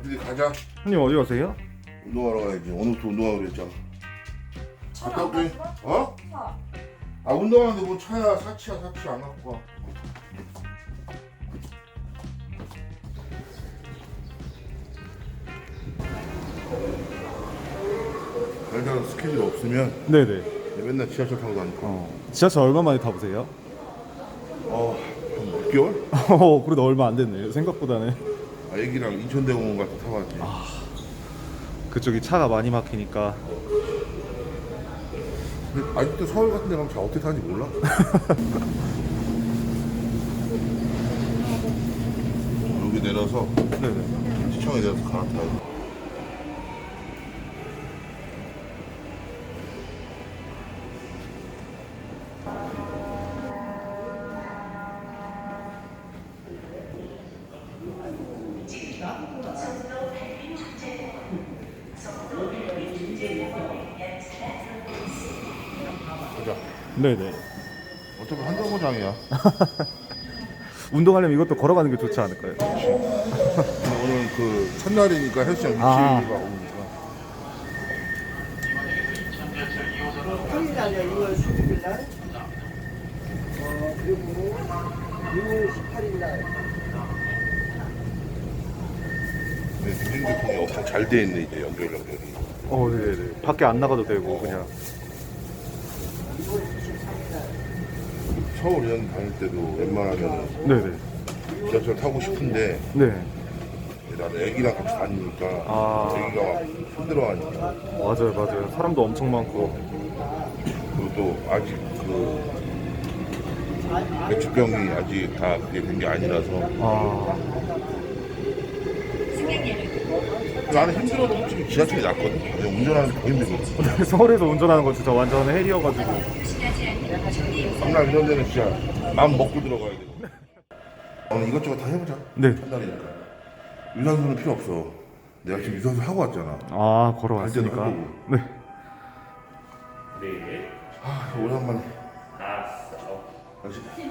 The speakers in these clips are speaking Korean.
어디 가자. 형님 어디 가세요? 운동하러 가야지. 오늘부터 운동하기로 했잖아. 차를 갔다 안 올게. 어? 차. 아 운동하는데 뭐 차야 사치야 사치 안 갖고 가. 일단 스케줄 없으면 네네. 맨날 지하철 타고 다니까. 어, 지하철 얼마 만에 타보세요? 어, 한 6개월? 어, 그래도 얼마 안 됐네요. 생각보다는 아, 애기랑 인천대공원 가서 타봤지. 그쪽이 차가 많이 막히니까 근데 아직도 서울 같은 데 가면 차 어떻게 타는지 몰라? 여기 내려서 네네. 시청에 내려서 갈아타야 돼. 네네. 어차피 한 정거장이야. 운동하려면 이것도 걸어가는 게 좋지 않을까요? 오늘 그 첫날이니까 헬스장 유치가 아. 오니까. 평일 아니야 2월 16일 날. 어 그리고 6월 18일 날. 네, 대중교통이 엄청 잘 돼 있네 이제 연결 연결이. 어, 네네. 밖에 안 나가도 되고 그냥. 2월 23일 날. 서울 연 다닐 때도 웬만하면 네네. 지하철 타고 싶은데 네. 나는 애기랑 같이 다니니까 아. 애기가 막 힘들어하니까 맞아요, 맞아요. 사람도 엄청 많고. 그리고 또 아직 그 맥주병이 아직 다 그게 된 게 아니라서 아, 나는 힘들어도 솔직히 지하철이 낫거든. 그냥 운전하는 게 더 힘들거든. 서울에서 운전하는 거 진짜 완전 헬이어가지고. 강남 이런 데는 진짜 마음 먹고 들어가야 돼. 오늘 이것저것 다 해보자. 네. 한 달이니까. 유산소는 필요 없어. 내가 지금 유산소 하고 왔잖아. 아, 갈 때도 걸어왔으니까. 해보고. 네. 아, 오랜만에. 다시. 이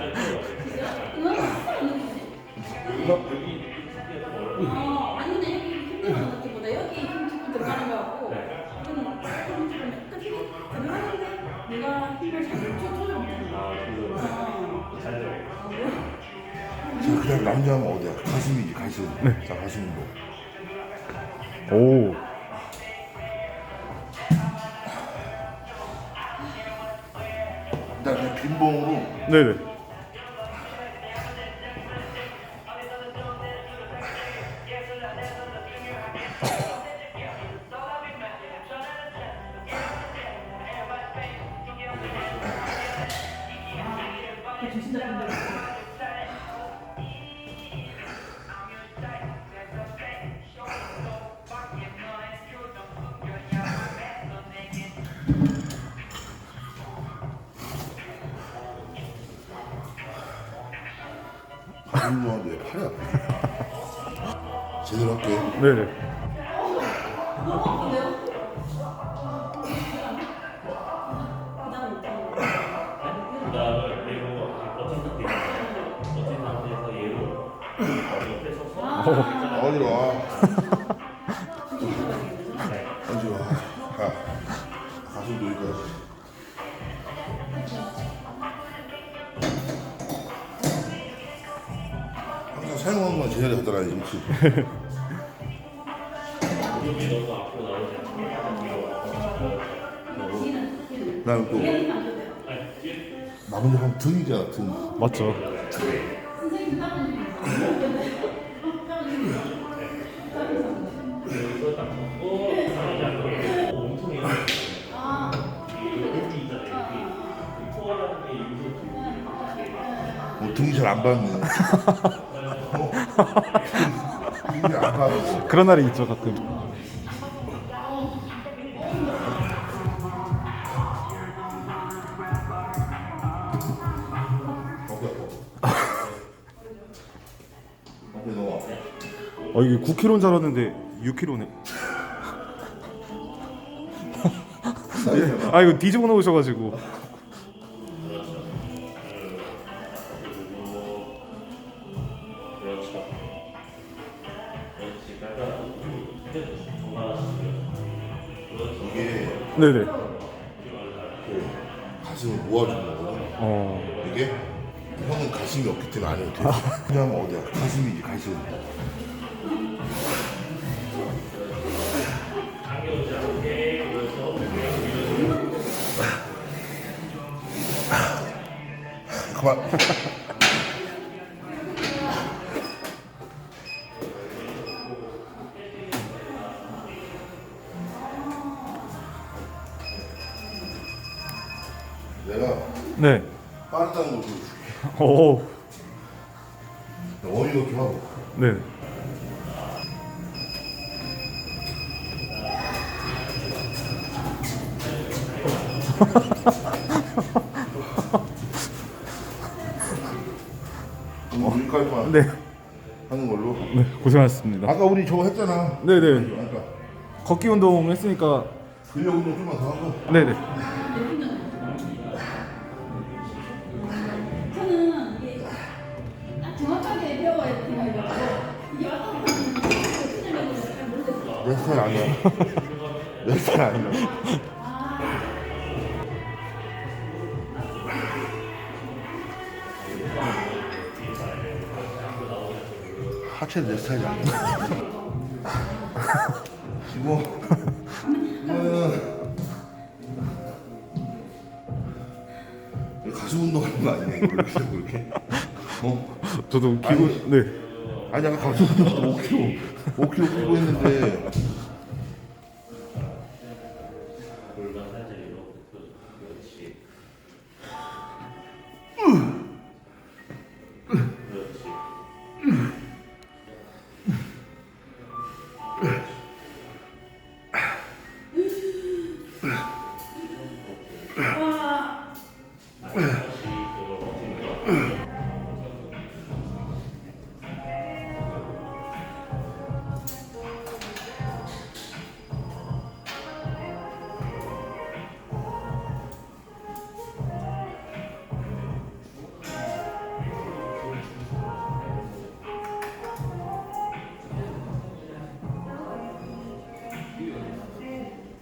이게. 자, 그다음 남자 하면 어디야? 가슴이지, 가슴. 자, 가슴 운동. 오. 일단 그냥 빈봉으로 네네. 운동하는데 왜 팔이 아파? 제대로 할게. 네네. 와? 어디로 와? 사용한 건 제자리 하더라, 그렇지? 그다음 또 남은 한 등이잖아, 등. 맞죠. 뭐 등이 잘 안 받네. 그런 날이 있죠 가끔. 어 아, 이게 9kg인 줄 알았는데 6kg네. 아 이거 뒤집어 놓으셔가지고. 이게 네네. 가슴을 모아주는 거거든. 어. 이게 형은 가슴이 없기 때문에 안 해도 돼. 그냥 어디야? 가슴이지 가슴. 그만. 내가 네. 빠르다는 걸 보여줄게. 오. 어이 이렇게 하고. 네. 여기까지만 네. 하는 걸로. 네. 고생하셨습니다. 아까 우리 저거 했잖아. 네네. 그러니까 걷기 운동 했으니까. 근력 운동 좀만 더 하고. 네네. 10살 아니야. 10살 아니야. 하체 내 스타일이 아니야. 뭐. 어. 이거 가슴 운동하는 거 아니냐 이렇게? 어? 저도 웃기고 아니. 네. 아니 가슴 운동 5kg 5kg 끼고 했는데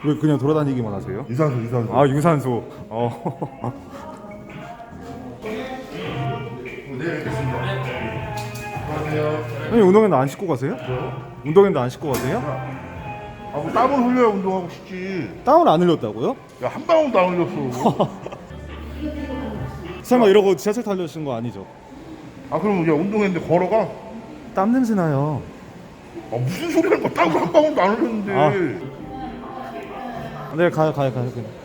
왜 그냥 돌아다니기만 하세요? 유산소 유산소 아 유산소. 어. 내일 뵙겠습니다 안녕하세요 형님 운동했는데 안 씻고 가세요? 운동했는데 안 씻고 가세요? 아뭐 땀을 흘려야 운동하고 싶지 땀을 안 흘렸다고요? 야 한 방울도 안 흘렸어 설마 이러고 지하철 타려신 거 아니죠? 아 그럼 야 운동했는데 걸어가 땀 냄새 나요. 아 무슨 소리 하는 거야 땀을 한 방울도 안 흘렸는데 아. 네 가요 가요 가요.